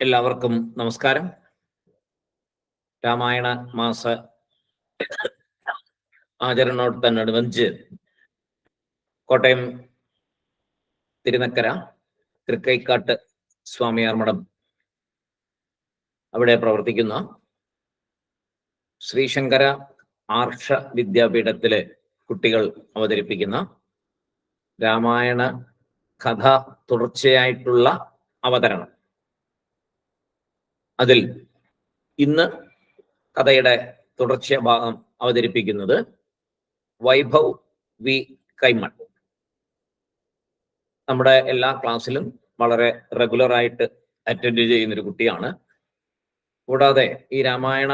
എല്ലാവർക്കും നമസ്കാരം. രാമായണ മാസ ആചരണോടനുബന്ധിച്ച് കോട്ടയം തിരുനക്കര തൃക്കൈക്കാട്ട് സ്വാമിയാർ മഠം അവിടെ പ്രവർത്തിക്കുന്ന ശ്രീശങ്കര ആർഷ വിദ്യാപീഠത്തിലെ കുട്ടികൾ അവതരിപ്പിക്കുന്ന രാമായണ കഥ തുടർച്ചയായിട്ടുള്ള അവതരണം. അതിൽ ഇന്ന് കഥയുടെ തുടർച്ച ഭാഗം അവതരിപ്പിക്കുന്നത് വൈഭവ് വി കൈമൺ നമ്മുടെ എല്ലാ ക്ലാസ്സിലും വളരെ റെഗുലർ ആയിട്ട് അറ്റൻഡ് ചെയ്യുന്ന ഒരു കുട്ടിയാണ്. കൂടാതെ ഈ രാമായണ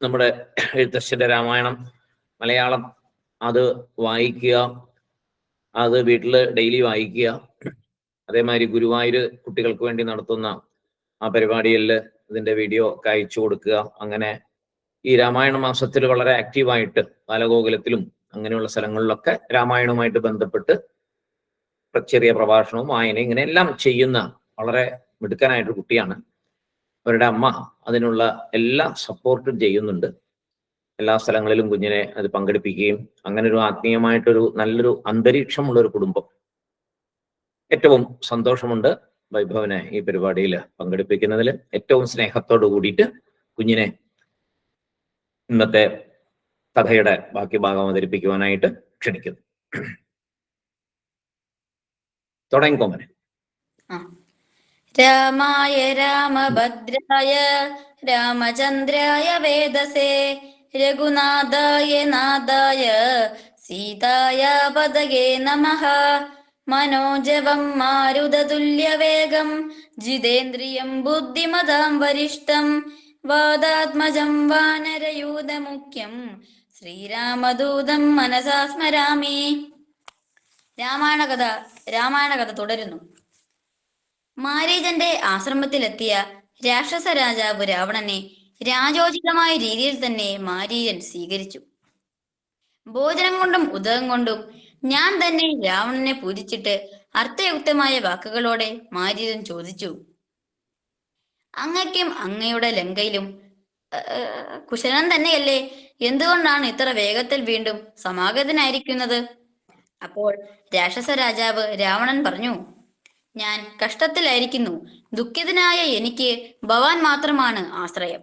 നമ്മുടെ എഴുത്തച്ഛന്റെ രാമായണം മലയാളം അത് വായിക്കുക അത് വീട്ടിൽ ഡെയിലി വായിക്കുക അതേമാതിരി ഗുരുവായൂർ കുട്ടികൾക്ക് വേണ്ടി നടത്തുന്ന ആ പരിപാടിയിൽ ഇതിന്റെ വീഡിയോ ഒക്കെ അയച്ചു കൊടുക്കുക. അങ്ങനെ ഈ രാമായണ മാസത്തിൽ വളരെ ആക്റ്റീവായിട്ട് ബാലഗോകുലത്തിലും അങ്ങനെയുള്ള സ്ഥലങ്ങളിലൊക്കെ രാമായണവുമായിട്ട് ബന്ധപ്പെട്ട് ചെറിയ പ്രഭാഷണവും വായന ഇങ്ങനെ എല്ലാം ചെയ്യുന്ന വളരെ മിടുക്കനായിട്ടൊരു കുട്ടിയാണ്. അവരുടെ അമ്മ അതിനുള്ള എല്ലാ സപ്പോർട്ടും ചെയ്യുന്നുണ്ട്. എല്ലാ സ്ഥലങ്ങളിലും കുഞ്ഞിനെ അത് പങ്കെടുപ്പിക്കുകയും അങ്ങനെ ഒരു ആത്മീയമായിട്ടൊരു നല്ലൊരു അന്തരീക്ഷമുള്ള ഒരു കുടുംബം. ഏറ്റവും സന്തോഷമുണ്ട്. വൈഭവനെ ഈ പരിപാടിയിൽ പങ്കെടുപ്പിക്കുന്നതിൽ ഏറ്റവും സ്നേഹത്തോടു കൂടിയിട്ട് കുഞ്ഞിനെ ഇന്നത്തെ കഥയുടെ ബാക്കി ഭാഗം അവതരിപ്പിക്കുവാനായിട്ട് ക്ഷണിക്കുന്നു. തുടങ്ങിക്കോമനെ രാമായ രാമഭദ്രായ രാമചന്ദ്രായ വേദസേ രഘുനാഥായ നാഥായ സീതായ പദകേ നമഃ മനോജവം മാരുതതുല്യവേഗം ജിതേന്ദ്രിയം ബുദ്ധിമതാം വരിഷ്ടം വാദാത്മജം വാനരയൂതമുഖ്യം ശ്രീരാമദൂതം മനസാ സ്മരാമി രാമായണ കഥ രാമായണ കഥ തുടരുന്നു. മാരീജന്റെ ആശ്രമത്തിലെത്തിയ രാക്ഷസ രാജാവ് രാവണനെ രാജോചിതമായ രീതിയിൽ തന്നെ മാരീജൻ സ്വീകരിച്ചു. ഭോജനം കൊണ്ടും ഉദകം കൊണ്ടും ഞാൻ തന്നെ രാവണനെ പൂജിച്ചിട്ട് അർത്ഥയുക്തമായ വാക്കുകളോടെ മാരീതൻ ചോദിച്ചു. അങ്ങയ്ക്കും അങ്ങയുടെ ലങ്കയിലും കുശലൻ തന്നെയല്ലേ? എന്തുകൊണ്ടാണ് ഇത്ര വേഗത്തിൽ വീണ്ടും സമാഗതനായിരിക്കുന്നത്? അപ്പോൾ രാക്ഷസ രാജാവ് രാവണൻ പറഞ്ഞു ഞാൻ കഷ്ടത്തിലായിരിക്കുന്നു. ദുഃഖിതനായ എനിക്ക് ഭവാൻ മാത്രമാണ് ആശ്രയം.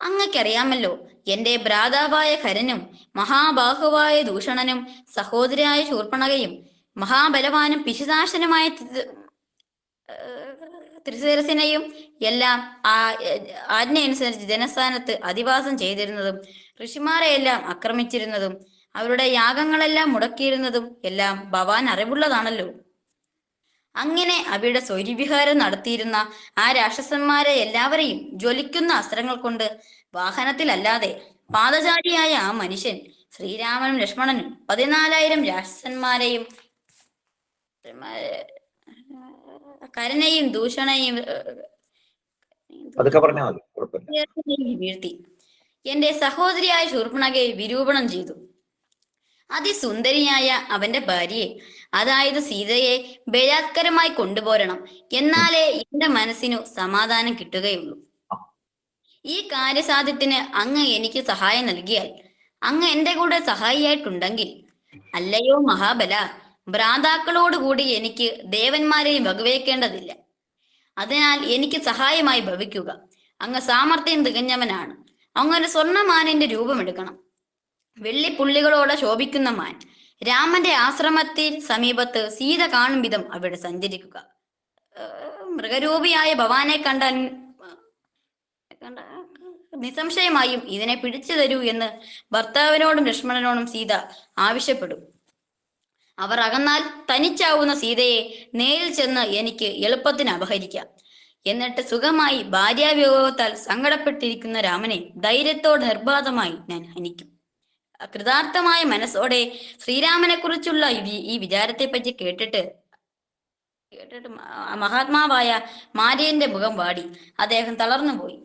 അങ്ങക്കറിയാമല്ലോ എന്റെ ഭ്രാതാവായ കരനും മഹാബാഹുവായ ദൂഷണനും സഹോദരിയായ ശൂർപ്പണകയും മഹാബലവാനും പിശുനാശനുമായ ത്രിശിരസിനെയും എല്ലാം ആ ആജ്ഞയനുസരിച്ച് ജനസ്ഥാനത്ത് അധിവാസം ചെയ്തിരുന്നതും ഋഷിമാരെയെല്ലാം ആക്രമിച്ചിരുന്നതും അവരുടെ യാഗങ്ങളെല്ലാം മുടക്കിയിരുന്നതും എല്ലാം ഭവാൻ അറിവുള്ളതാണല്ലോ. അങ്ങനെ അവയുടെ സ്വൈര്യവിഹാരം നടത്തിയിരുന്ന ആ രാക്ഷസന്മാരെ എല്ലാവരെയും ജ്വലിക്കുന്ന അസ്ത്രങ്ങൾ കൊണ്ട് വാഹനത്തിലല്ലാതെ പാദചാരിയായ ആ മനുഷ്യൻ ശ്രീരാമനും ലക്ഷ്മണനും പതിനാലായിരം രാക്ഷസന്മാരെയും കരനെയും ദൂഷണയും വീഴ്ത്തി. എന്റെ സഹോദരിയായ ശൂർപ്പണകയെ വിരൂപണം ചെയ്തു. അതിസുന്ദരിയായ അവന്റെ ഭാര്യയെ അതായത് സീതയെ ബലാത്കരമായി കൊണ്ടുപോരണം. എന്നാലേ എന്റെ മനസ്സിനു സമാധാനം കിട്ടുകയുള്ളൂ. ഈ കാര്യസാധ്യത്തിന് അങ്ങ് എനിക്ക് സഹായം നൽകിയാൽ അങ്ങ് എന്റെ കൂടെ സഹായിയായിട്ടുണ്ടെങ്കിൽ അല്ലയോ മഹാബല ഭ്രാതാക്കളോടുകൂടി എനിക്ക് ദേവന്മാരെയും വകവയ്ക്കേണ്ടതില്ല. അതിനാൽ എനിക്ക് സഹായമായി ഭവിക്കുക. അങ്ങ് സാമർത്ഥ്യം തികഞ്ഞവനാണ്. അങ്ങ് സ്വർണമാനിന്റെ രൂപമെടുക്കണം. വെള്ളിപ്പുള്ളികളോടെ ശോഭിക്കുന്ന മാൻ രാമന്റെ ആശ്രമത്തിൽ സമീപത്ത് സീത കാണും വിധം അവിടെ സഞ്ചരിക്കുക. മൃഗരൂപിയായ ഭവാനെ കണ്ടാൽ കണ്ട നിസ്സംശയമായും ഇതിനെ പിടിച്ചു തരൂ എന്ന് ഭർത്താവിനോടും ലക്ഷ്മണനോടും സീത ആവശ്യപ്പെടും. അവർ അകന്നാൽ തനിച്ചാവുന്ന സീതയെ നേരിൽ ചെന്ന് എനിക്ക് എളുപ്പത്തിന് അപഹരിക്കാം. എന്നിട്ട് സുഖമായി ഭാര്യാവിയോഗത്താൽ സങ്കടപ്പെട്ടിരിക്കുന്ന രാമനെ ധൈര്യത്തോടെ നിർബാധമായി ഞാൻ ഹനിക്കും. കൃതാർത്ഥമായ മനസ്സോടെ ശ്രീരാമനെ കുറിച്ചുള്ള ഈ വിചാരത്തെ പറ്റി കേട്ടിട്ട് കേട്ടിട്ട് മഹാത്മാവായ മാര്യന്റെ മുഖം വാടി. അദ്ദേഹം തളർന്നുപോയി.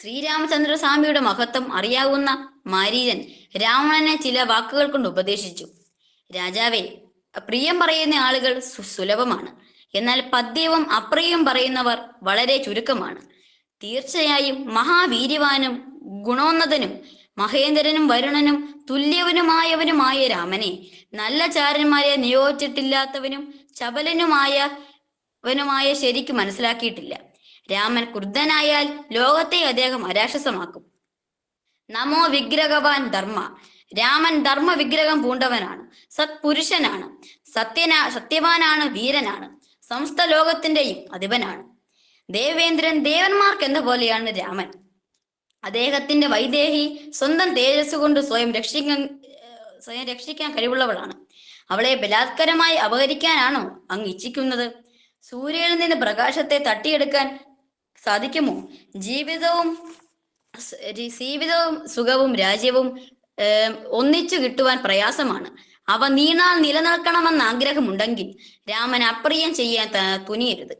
ശ്രീരാമചന്ദ്രസ്വാമിയുടെ മഹത്വം അറിയാവുന്ന മാരീരൻ രാവണനെ ചില വാക്കുകൾ കൊണ്ട് ഉപദേശിച്ചു. രാജാവേ പ്രിയം പറയുന്ന ആളുകൾ സുലഭമാണ് എന്നാൽ പദ്യവും അപ്രിയം പറയുന്നവർ വളരെ ചുരുക്കമാണ്. തീർച്ചയായും മഹാവീര്യവാനും ഗുണോന്നതനും മഹേന്ദ്രനും വരുണനും തുല്യവനുമായവനുമായ രാമനെ നല്ല ചാരന്മാരെ നിയോഗിച്ചിട്ടില്ലാത്തവനും ചപലനുമായവനുമായ ശരിക്ക് മനസ്സിലാക്കിയിട്ടില്ല. രാമൻ ക്രുദ്ധനായാൽ ലോകത്തെ അദ്ദേഹം അരാക്ഷസമാക്കും. നമോ വിഗ്രഹവാൻ ധർമ്മ. രാമൻ ധർമ്മ വിഗ്രഹം പൂണ്ടവനാണ്. സത്പുരുഷനാണ്. സത്യനാ സത്യവാനാണ് വീരനാണ്. സമസ്ത ലോകത്തിന്റെയും അധിപനാണ്. ദേവേന്ദ്രൻ ദേവന്മാർക്ക് എന്ന പോലെയാണ് രാമൻ. അദ്ദേഹത്തിന്റെ വൈദേഹി സ്വന്തം തേജസ് കൊണ്ട് സ്വയം രക്ഷിക്കാൻ സ്വയം രക്ഷിക്കാൻ കഴിവുള്ളവളാണ്. അവളെ ബലാത്കരമായി അപഹരിക്കാനാണോ അങ്ങ് ഇച്ഛിക്കുന്നത്? സൂര്യനിൽ നിന്ന് പ്രകാശത്തെ തട്ടിയെടുക്കാൻ സാധിക്കുമോ? ജീവിതവും ജീവിതവും സുഖവും രാജ്യവും ഒന്നിച്ചു കിട്ടുവാൻ പ്രയാസമാണ്. അവ നീണാൽ നിലനിൽക്കണമെന്ന ആഗ്രഹമുണ്ടെങ്കിൽ രാമൻ അപ്രിയം ചെയ്യാൻ തുനിയരുത്.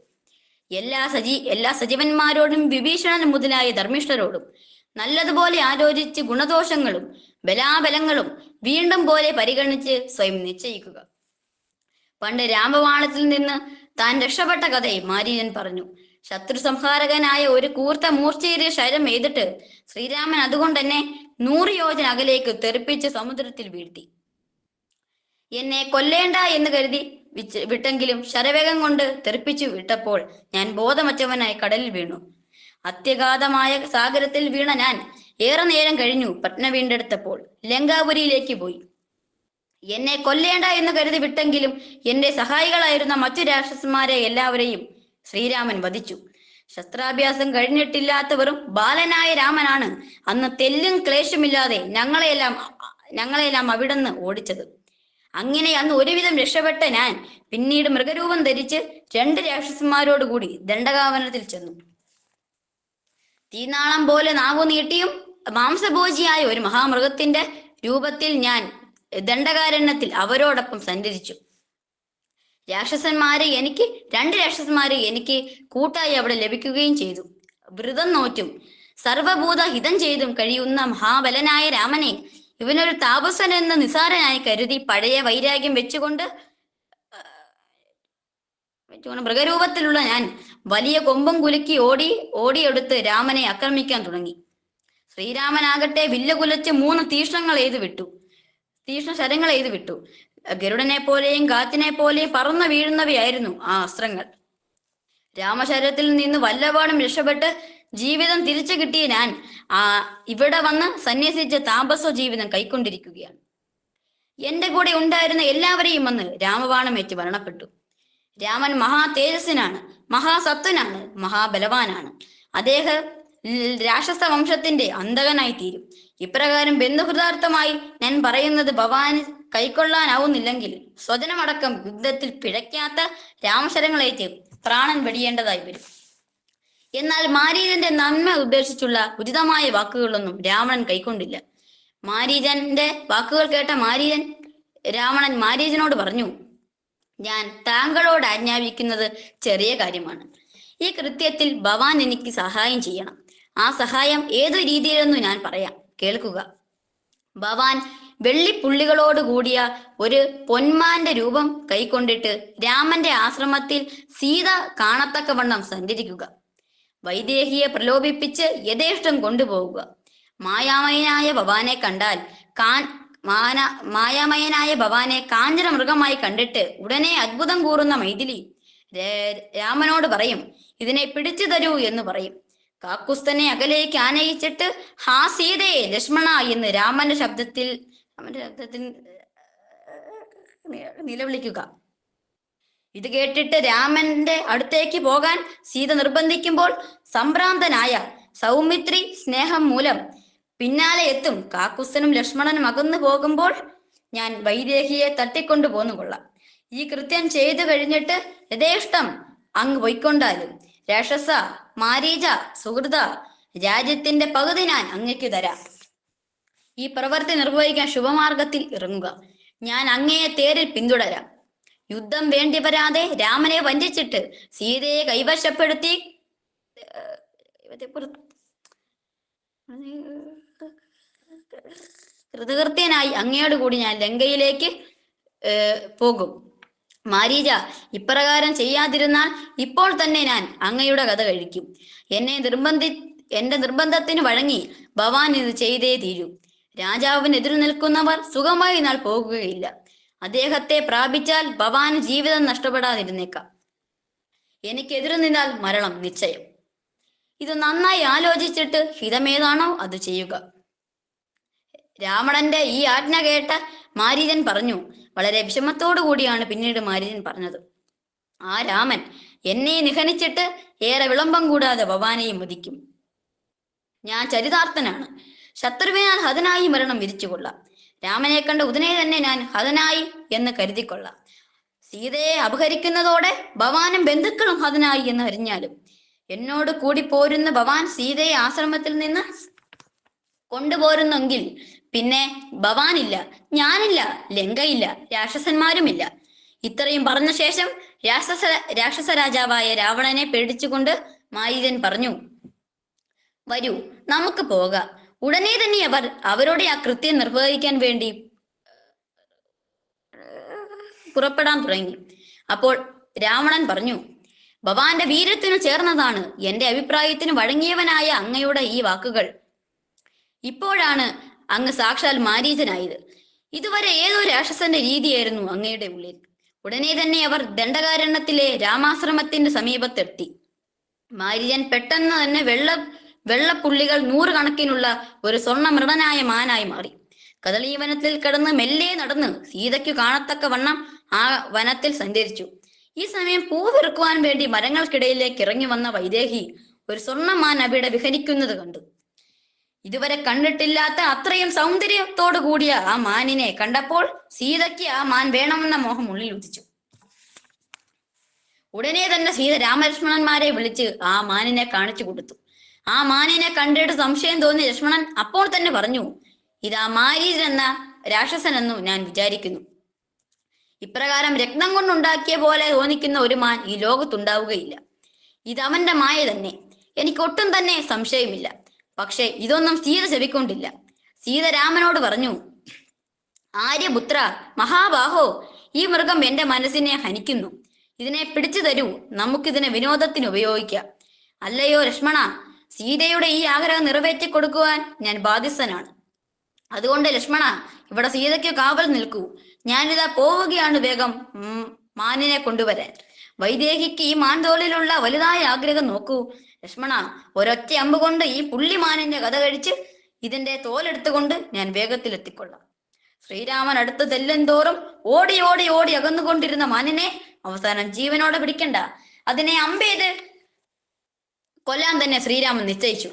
എല്ലാ സജി എല്ലാ സജീവന്മാരോടും വിഭീഷണൻ മുതലായ ധർമ്മിഷ്ഠരോടും നല്ലതുപോലെ ആലോചിച്ച് ഗുണദോഷങ്ങളും ബലാബലങ്ങളും വീണ്ടും പോലെ പരിഗണിച്ച് സ്വയം നിശ്ചയിക്കുക. പണ്ട് രാമവാണത്തിൽ നിന്ന് താൻ രക്ഷപ്പെട്ട കഥയെ മാരീനൻ പറഞ്ഞു. ശത്രു സംഹാരകനായ ഒരു കൂർത്ത മൂർച്ചയേറിയ ശരം എയ്തിട്ട് ശ്രീരാമൻ അതുകൊണ്ട് തന്നെ നൂറ് യോജന അകലേക്ക് തെറിപ്പിച്ച് സമുദ്രത്തിൽ വീഴ്ത്തി. എന്നെ കൊല്ലേണ്ട എന്ന് കരുതി വിട്ടെങ്കിലും ശരവേഗം കൊണ്ട് തെറിപ്പിച്ചു വിട്ടപ്പോൾ ഞാൻ ബോധമറ്റവനായി കടലിൽ വീണു. അത്യഗാധമായ സാഗരത്തിൽ വീണ ഞാൻ ഏറെ നേരം കഴിഞ്ഞു പത്ന വീണ്ടെടുത്തപ്പോൾ ലങ്കാപുരിയിലേക്ക് പോയി. എന്നെ കൊല്ലേണ്ട എന്ന് കരുതി വിട്ടെങ്കിലും എന്റെ സഹായികളായിരുന്ന മറ്റു രാക്ഷസന്മാരെ എല്ലാവരെയും ശ്രീരാമൻ വധിച്ചു. ശസ്ത്രാഭ്യാസം കഴിഞ്ഞിട്ടില്ലാത്തവരും ബാലനായ രാമനാണ്. അന്ന് തെല്ലും ക്ലേശമില്ലാതെ ഞങ്ങളെയെല്ലാം ഞങ്ങളെല്ലാം അവിടുന്ന് ഓടിച്ചത്. അങ്ങനെ അന്ന് ഒരുവിധം രക്ഷപ്പെട്ട ഞാൻ പിന്നീട് മൃഗരൂപം ധരിച്ച് രണ്ട് രാക്ഷസന്മാരോടുകൂടി ദണ്ഡകാവനത്തിൽ ചെന്നു. തീനാളം പോലെ നാവു നീട്ടിയും മാംസഭോജിയായ ഒരു മഹാമൃഗത്തിന്റെ രൂപത്തിൽ ഞാൻ ദണ്ഡകാരണ്യത്തിൽ അവരോടൊപ്പം സഞ്ചരിച്ചു. രാക്ഷസന്മാരെ എനിക്ക് രണ്ട് രാക്ഷസന്മാരെ എനിക്ക് കൂട്ടായി അവിടെ ലഭിക്കുകയും ചെയ്തു. വ്രതം നോറ്റും. സർവഭൂത ഹിതം ചെയ്തും കഴിയുന്ന മഹാബലനായ രാമനെ ഇവനൊരു താപസൻ എന്ന നിസാരനായി കരുതി പഴയ വൈരാഗ്യം വെച്ചുകൊണ്ട് വെച്ചുകൊണ്ട് മൃഗരൂപത്തിലുള്ള ഞാൻ വലിയ കൊമ്പും കുലുക്കി ഓടി ഓടിയെടുത്ത് രാമനെ ആക്രമിക്കാൻ തുടങ്ങി. ശ്രീരാമനാകട്ടെ വില്ലുകുലച്ച് മൂന്ന് തീഷ്ണങ്ങൾ എയ്തു വിട്ടു. തീഷ്ണ ശരങ്ങൾ എയ്തു വിട്ടു. ഗരുഡനെ പോലെയും കാറ്റിനെ പോലെയും പറന്നു വീഴുന്നവയായിരുന്നു ആ അസ്ത്രങ്ങൾ. രാമശരീരത്തിൽ നിന്ന് വല്ലപാടും രക്ഷപ്പെട്ട് ജീവിതം തിരിച്ചു കിട്ടിയ ഞാൻ ആ ഇവിടെ വന്ന് സന്യസിച്ച താപസ ജീവിതം കൈക്കൊണ്ടിരിക്കുകയാണ്. എന്റെ കൂടെ ഉണ്ടായിരുന്ന എല്ലാവരെയും വന്ന് രാമബാണമേറ്റ് മരണപ്പെട്ടു. രാമൻ മഹാ തേജസ്സിനാണ് മഹാസത്വനാണ് മഹാബലവാനാണ്. അദ്ദേഹം രാക്ഷസ വംശത്തിന്റെ അന്തകനായി തീരും ഇപ്രകാരം ബന്ധുഹൃതാർത്ഥമായി ഞാൻ പറയുന്നത് ഭവാന് കൈക്കൊള്ളാനാവുന്നില്ലെങ്കിൽ സ്വജനമടക്കം യുദ്ധത്തിൽ പിഴയ്ക്കാത്ത രാമശരങ്ങളേറ്റ് പ്രാണൻ വെടിയേണ്ടതായി വരും. എന്നാൽ മാരീജന്റെ നന്മ ഉദ്ദേശിച്ചുള്ള ഉചിതമായ വാക്കുകളൊന്നും രാവണൻ കൈക്കൊണ്ടില്ല. മാരീജന്റെ വാക്കുകൾ കേട്ട മാരീജൻ രാവണൻ മാരീജനോട് പറഞ്ഞു ഞാൻ താങ്കളോട് ആജ്ഞാപിക്കുന്നത് ചെറിയ കാര്യമാണ്. ഈ കൃത്യത്തിൽ ഭവാൻ എനിക്ക് സഹായം ചെയ്യണം. ആ സഹായം ഏതു രീതിയിലെന്നു ഞാൻ പറയാം. കേൾക്കുക. ഭവാൻ വെള്ളിപ്പുള്ളികളോട് കൂടിയ ഒരു പൊന്മാന്റെ രൂപം കൈക്കൊണ്ടിട്ട് രാമന്റെ ആശ്രമത്തിൽ സീത കാണത്തക്കവണ്ണം സഞ്ചരിക്കുക. വൈദേഹിയെ പ്രലോഭിപ്പിച്ച് യഥേഷ്ടം കൊണ്ടുപോവുക. മായാമയനായ ഭവാനെ കണ്ടാൽ കാൻ മാന മായാമയനായ ഭവാനെ കാഞ്ചന മൃഗമായി കണ്ടിട്ട് ഉടനെ അത്ഭുതം കൂറുന്ന മൈഥിലി രാമനോട് പറയും ഇതിനെ പിടിച്ചു തരൂ എന്ന് പറയും. കാക്കുസ്തനെ അകലേക്ക് ആനയിച്ചിട്ട് ഹാ സീതയെ ലക്ഷ്മണ എന്ന് രാമന്റെ ശബ്ദത്തിൽ രാമന്റെ ശബ്ദത്തിൽ നിലവിളിക്കുക. ഇത് കേട്ടിട്ട് രാമന്റെ അടുത്തേക്ക് പോകാൻ സീത നിർബന്ധിക്കുമ്പോൾ സംഭ്രാന്തനായ സൗമിത്രി സ്നേഹം മൂലം പിന്നാലെ എത്തും. കാക്കുസ്തനും ലക്ഷ്മണനും അകന്നു പോകുമ്പോൾ ഞാൻ വൈദേഹിയെ തട്ടിക്കൊണ്ടു പോന്നു കൊള്ളാം. ഈ കൃത്യം ചെയ്തു കഴിഞ്ഞിട്ട് യഥേഷ്ടം അങ്ങ് പൊയ്ക്കൊണ്ടാലും രാക്ഷസ മാരീച സുഹൃത രാജ്യത്തിന്റെ പകുതി ഞാൻ അങ്ങയ്ക്ക് തരാം. ഈ പ്രവൃത്തി നിർവഹിക്കാൻ ശുഭമാർഗത്തിൽ ഇറങ്ങുക. ഞാൻ അങ്ങയെ തേരിൽ പിന്തുടരാം. യുദ്ധം വേണ്ടി വരാതെ രാമനെ വഞ്ചിച്ചിട്ട് സീതയെ കൈവശപ്പെടുത്തി കൃതകൃത്യനായി അങ്ങയോട് കൂടി ഞാൻ ലങ്കയിലേക്ക് പോകും. മാരീജ ഇപ്രകാരം ചെയ്യാതിരുന്നാൽ ഇപ്പോൾ തന്നെ ഞാൻ അങ്ങയുടെ കഥ കഴിക്കും. എന്നെ നിർബന്ധി എന്റെ നിർബന്ധത്തിന് വഴങ്ങി ഭവാൻ ഇത് ചെയ്തേ തീരൂ. രാജാവിന് എതിരു നിൽക്കുന്നവർ സുഖമായി നാൾ പോകുകയില്ല. അദ്ദേഹത്തെ പ്രാപിച്ചാൽ ഭവാന് ജീവിതം നഷ്ടപ്പെടാതിരുന്നേക്കാം. എനിക്കെതിരു നിന്നാൽ മരണം നിശ്ചയം. ഇത് നന്നായി ആലോചിച്ചിട്ട് ഹിതമേതാണോ അത് ചെയ്യുക? രാവണന്റെ ഈ ആജ്ഞ കേട്ട മാരീജൻ പറഞ്ഞു വളരെ വിഷമത്തോടു കൂടിയാണ് പിന്നീട് മാരീജൻ പറഞ്ഞത്. ആ രാമൻ എന്നെ നിഹനിച്ചിട്ട് ഏറെ വിളംബം കൂടാതെ ഭവാനെയും മുതിക്കും ഞാൻ ചരിതാർത്ഥനാണ്. ശത്രുവിനാൽ ഹതനായി മരണം വിരിച്ചുകൊള്ളാം രാമനെ കണ്ട ഉടനെ തന്നെ ഞാൻ ഹതനായി എന്ന് കരുതിക്കൊള്ളാം. സീതയെ അപഹരിക്കുന്നതോടെ ഭവാനും ബന്ധുക്കളും ഹതനായി എന്ന് അറിഞ്ഞാലും എന്നോട് കൂടി പോരുന്ന ഭവാൻ സീതയെ ആശ്രമത്തിൽ നിന്ന് കൊണ്ടുപോരുന്നെങ്കിൽ പിന്നെ ഭവാനില്ല ഞാനില്ല ലങ്കയില്ല രാക്ഷസന്മാരുമില്ല. ഇത്രയും പറഞ്ഞ ശേഷം രാക്ഷസ രാക്ഷസ രാജാവായ രാവണനെ പേടിച്ചുകൊണ്ട് മാരീരൻ പറഞ്ഞു വരൂ നമുക്ക് പോകാം. ഉടനെ തന്നെ അവർ അവരുടെ ആ കൃത്യം നിർവഹിക്കാൻ വേണ്ടി പുറപ്പെടാൻ തുടങ്ങി. അപ്പോൾ രാവണൻ പറഞ്ഞു ഭവാന്റെ വീരത്തിനു ചേർന്നതാണ് എന്റെ അഭിപ്രായത്തിന് വഴങ്ങിയവനായ അങ്ങയുടെ ഈ വാക്കുകൾ. ഇപ്പോഴാണ് അങ്ങ് സാക്ഷാൽ മാരീചനായത് ഇതുവരെ ഏതോ രാക്ഷസന്റെ രീതിയായിരുന്നു അങ്ങയുടെ ഉള്ളിൽ. ഉടനെ തന്നെ അവർ ദണ്ഡകാരണത്തിലെ രാമാശ്രമത്തിന്റെ സമീപത്തെത്തി. മാരിജൻ പെട്ടെന്ന് തന്നെ വെള്ള വെള്ളപ്പുള്ളികൾ നൂറുകണക്കിനുള്ള ഒരു സ്വർണ മൃതനായ മാനായി മാറി. കദളീവനത്തിൽ കിടന്ന് മെല്ലെ നടന്ന് സീതയ്ക്കു കാണത്തക്ക വണ്ണം ആ വനത്തിൽ സഞ്ചരിച്ചു. ഈ സമയം പൂ വിറുക്കുവാൻ വേണ്ടി മരങ്ങൾക്കിടയിലേക്ക് ഇറങ്ങി വന്ന വൈദേഹി ഒരു സ്വർണമാൻ അവിടെ വിഹരിക്കുന്നത് കണ്ടു. ഇതുവരെ കണ്ടിട്ടില്ലാത്ത അത്രയും സൗന്ദര്യത്തോടു കൂടിയ ആ മാനിനെ കണ്ടപ്പോൾ സീതയ്ക്ക് ആ മാൻ വേണമെന്ന മോഹം ഉള്ളിൽ ഉദിച്ചു. ഉടനെ തന്നെ സീത രാമലക്ഷ്മണന്മാരെ വിളിച്ച് ആ മാനിനെ കാണിച്ചു കൊടുത്തു. ആ മാനിനെ കണ്ടിട്ട് സംശയം തോന്നി ലക്ഷ്മണൻ അപ്പോൾ തന്നെ പറഞ്ഞു ഇതാ മാരീജൻ എന്ന രാക്ഷസനെന്നു ഞാൻ വിചാരിക്കുന്നു. ഇപ്രകാരം രക്തം കൊണ്ടുണ്ടാക്കിയ പോലെ തോന്നിക്കുന്ന ഒരു മാൻ ഈ ലോകത്തുണ്ടാവുകയില്ല. ഇത് അവന്റെ മായ തന്നെ. എനിക്ക് ഒട്ടും തന്നെ സംശയമില്ല. പക്ഷേ ഇതൊന്നും സീത ചെവിക്കൊണ്ടില്ല സീത രാമനോട് പറഞ്ഞു ആര്യപുത്ര മഹാബാഹോ ഈ മൃഗം എന്റെ മനസ്സിനെ ഹനിക്കുന്നു. ഇതിനെ പിടിച്ചു തരൂ. നമുക്കിതിനെ വിനോദത്തിന് ഉപയോഗിക്കാം. അല്ലയോ ലക്ഷ്മണ സീതയുടെ ഈ ആഗ്രഹം നിറവേറ്റി കൊടുക്കുവാൻ ഞാൻ ബാധ്യസ്ഥനാണ്. അതുകൊണ്ട് ലക്ഷ്മണ ഇവിടെ സീതയ്ക്ക് കാവൽ നിൽക്കൂ. ഞാനിതാ പോവുകയാണ് വേഗം. മാനിനെ കൊണ്ടുവരാൻ. വൈദേഹിക്ക് ഈ മാൻതോളിലുള്ള വലുതായ ആഗ്രഹം നോക്കൂ. ലക്ഷ്മണ ഒരൊറ്റ അമ്പ് കൊണ്ട് ഈ പുള്ളിമാനിന്റെ കഥ കഴിച്ച് ഇതിന്റെ തോലെടുത്തുകൊണ്ട് ഞാൻ വേഗത്തിൽ എത്തിക്കൊള്ളാം. ശ്രീരാമൻ അടുത്ത് തെല്ലെന്തോറും തോറും ഓടി ഓടി ഓടി അകന്നുകൊണ്ടിരുന്ന മാനിനെ അവസാനം ജീവനോടെ പിടിക്കണ്ട. അതിനെ അമ്പെയ്ത് കൊല്ലാൻ തന്നെ ശ്രീരാമൻ നിശ്ചയിച്ചു.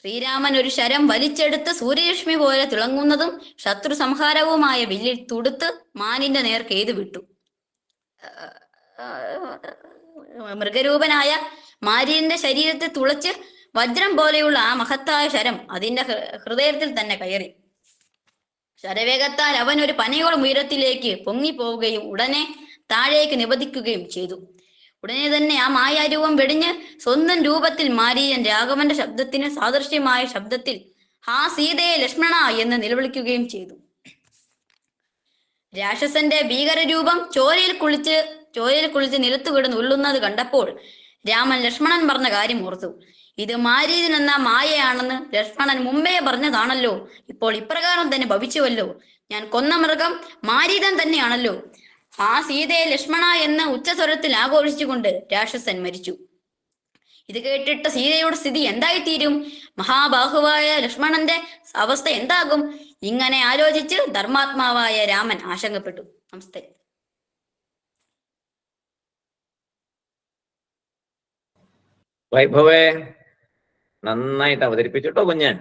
ശ്രീരാമൻ ഒരു ശരം വലിച്ചെടുത്ത് സൂര്യലക്ഷ്മി പോലെ തിളങ്ങുന്നതും ശത്രു സംഹാരവുമായ വില്ലിൽ തുടുത്ത് മാനിന്റെ നേർക്ക് എയ്തു വിട്ടു. മൃഗരൂപനായ മാര്യന്റെ ശരീരത്തെ തുളച്ച് വജ്രം പോലെയുള്ള ആ മഹത്തായ ശരം അതിന്റെ ഹൃദയത്തിൽ തന്നെ കയറി. ശരവേഗത്താൽ അവൻ ഒരു പനയോളം ഉയരത്തിലേക്ക് പൊങ്ങി പോവുകയും ഉടനെ താഴേക്ക് നിബദിക്കുകയും ചെയ്തു. ഉടനെ തന്നെ ആ മായാരൂപം വെടിഞ്ഞ് സ്വന്തം രൂപത്തിൽ മാരീയൻ രാഘവന്റെ ശബ്ദത്തിന് സാദൃശ്യമായ ശബ്ദത്തിൽ ഹാ സീതയെ ലക്ഷ്മണ എന്ന് നിലവിളിക്കുകയും ചെയ്തു. രാക്ഷസന്റെ ഭീകരരൂപം ചോരയിൽ കുളിച്ച് ചോരയിൽ കുളിച്ച് നിലത്തു കിടന്ന് ഉള്ളുന്നത് കണ്ടപ്പോൾ രാമൻ ലക്ഷ്മണൻ പറഞ്ഞ കാര്യം ഓർത്തു. ഇത് മാരീതിൻ എന്ന മായയാണെന്ന് ലക്ഷ്മണൻ മുമ്പേ പറഞ്ഞതാണല്ലോ. ഇപ്പോൾ ഇപ്രകാരം തന്നെ ഭവിച്ചുവല്ലോ. ഞാൻ കൊന്ന മൃഗം മാരീതൻ തന്നെയാണല്ലോ. ആ സീതയെ ലക്ഷ്മണ എന്ന് ഉച്ചസ്വരത്തിൽ ആഘോഷിച്ചുകൊണ്ട് രാക്ഷസൻ മരിച്ചു. ഇത് കേട്ടിട്ട് സീതയുടെ സ്ഥിതി എന്തായിത്തീരും? മഹാബാഹുവായ ലക്ഷ്മണന്റെ അവസ്ഥ എന്താകും? ഇങ്ങനെ ആലോചിച്ച് ധർമാത്മാവായ രാമൻ ആശങ്കപ്പെട്ടു. നമസ്തേ. വൈഭവേ നന്നായിട്ട് അവതരിപ്പിച്ചിട്ടോ കുഞ്ഞൻ?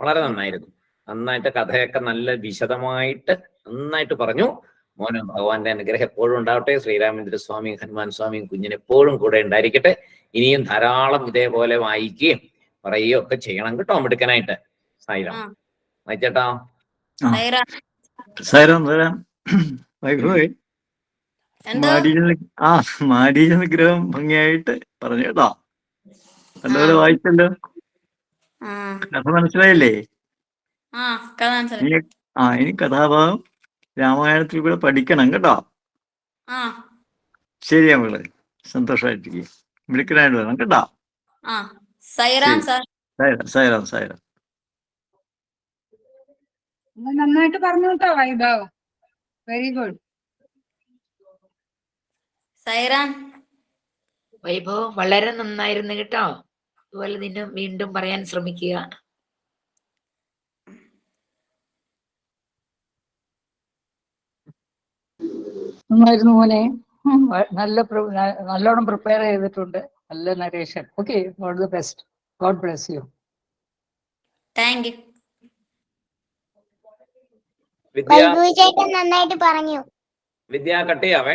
വളരെ നന്നായിരുന്നു. നന്നായിട്ട് കഥയൊക്കെ നല്ല വിശദമായിട്ട് നന്നായിട്ട് പറഞ്ഞു. മോന് ഭഗവാന്റെ അനുഗ്രഹം എപ്പോഴും ഉണ്ടാവട്ടെ. ശ്രീരാമേന്ദ്ര സ്വാമിയും ഹനുമാൻ സ്വാമിയും കുഞ്ഞിന് എപ്പോഴും കൂടെ ഉണ്ടായിരിക്കട്ടെ. ഇനിയും ധാരാളം ഇതേപോലെ വായിക്കുകയും പറയുകയും ഒക്കെ ചെയ്യണം കേട്ടോ മിടുക്കനായിട്ട്. സായിരാം. വായിച്ചേട്ടാ. വൈഭവേ മാരീജ ആ മാരീജ നിഗ്രഹം ഭംഗിയായിട്ട് പറഞ്ഞു കേട്ടോ വായിച്ചല്ലോ ആ. കഥ മനസ്സിലായില്ലേ? ആ ഇനി കഥാഭാഗം രാമായണത്തിൽ കൂടെ പഠിക്കണം കേട്ടോ. ശരി നമ്മൾ സന്തോഷമായിട്ടിരിക്കും മിടുക്കനായിട്ട് വേണം കേട്ടോ. സൈറാം സൈറാം സൈറാം നന്നായിട്ട് പറഞ്ഞു കേട്ടോ വൈഭവ്. വെരി ഗുഡ് സൈറാം വൈഭവം വളരെ നന്നായിരുന്നു കേട്ടോ. അതുപോലെ നിന്നെ വീണ്ടും പറയാൻ ശ്രമിക്കുക. നന്നായിരുന്നു മോനെ. നല്ല നല്ലോണം പ്രിപ്പയർ ചെയ്തിട്ടുണ്ട്. നല്ല narration okay all the best god bless you thank you Vidya നന്നായിട്ട് പറഞ്ഞു. വിദ്യ കട്ട് ചെയ്യാവേ?